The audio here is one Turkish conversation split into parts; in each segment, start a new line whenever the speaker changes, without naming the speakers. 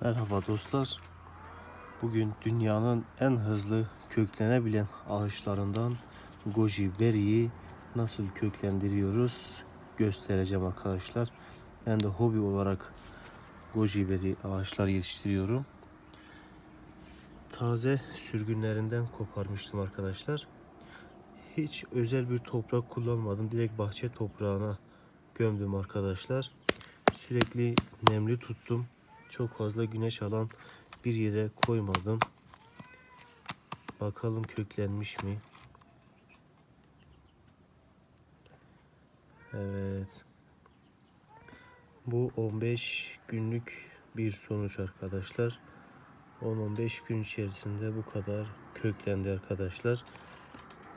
Merhaba dostlar. Bugün dünyanın en hızlı köklenebilen ağaçlarından goji berry'i nasıl köklendiriyoruz göstereceğim arkadaşlar. Ben de hobi olarak goji berry ağaçlar yetiştiriyorum. Taze sürgünlerinden koparmıştım arkadaşlar. Hiç özel bir toprak kullanmadım. Direkt bahçe toprağına gömdüm arkadaşlar. Sürekli nemli tuttum. Çok fazla güneş alan bir yere koymadım. Bakalım köklenmiş mi? Evet. Bu 15 günlük bir sonuç arkadaşlar. 10-15 gün içerisinde bu kadar köklendi arkadaşlar.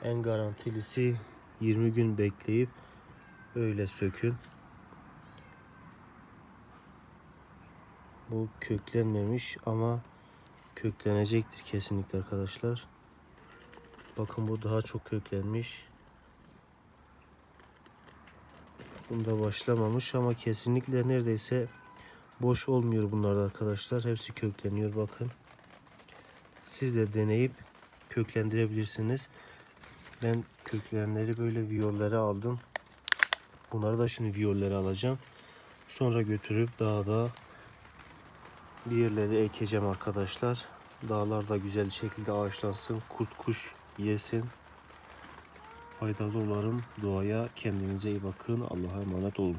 En garantilisi 20 gün bekleyip öyle sökün. Bu köklenmemiş ama köklenecektir kesinlikle arkadaşlar. Bakın bu daha çok köklenmiş. Bunda başlamamış ama kesinlikle neredeyse boş olmuyor bunlarda arkadaşlar. Hepsi kökleniyor bakın. Siz de deneyip köklendirebilirsiniz. Ben köklenenleri böyle viyollere aldım. Bunları da şimdi viyollere alacağım. Sonra götürüp dağda bir yerlere ekeceğim arkadaşlar. Dağlar da güzel şekilde ağaçlansın. Kurt kuş yesin. Faydalı olalım doğaya. Kendinize iyi bakın. Allah'a emanet olun.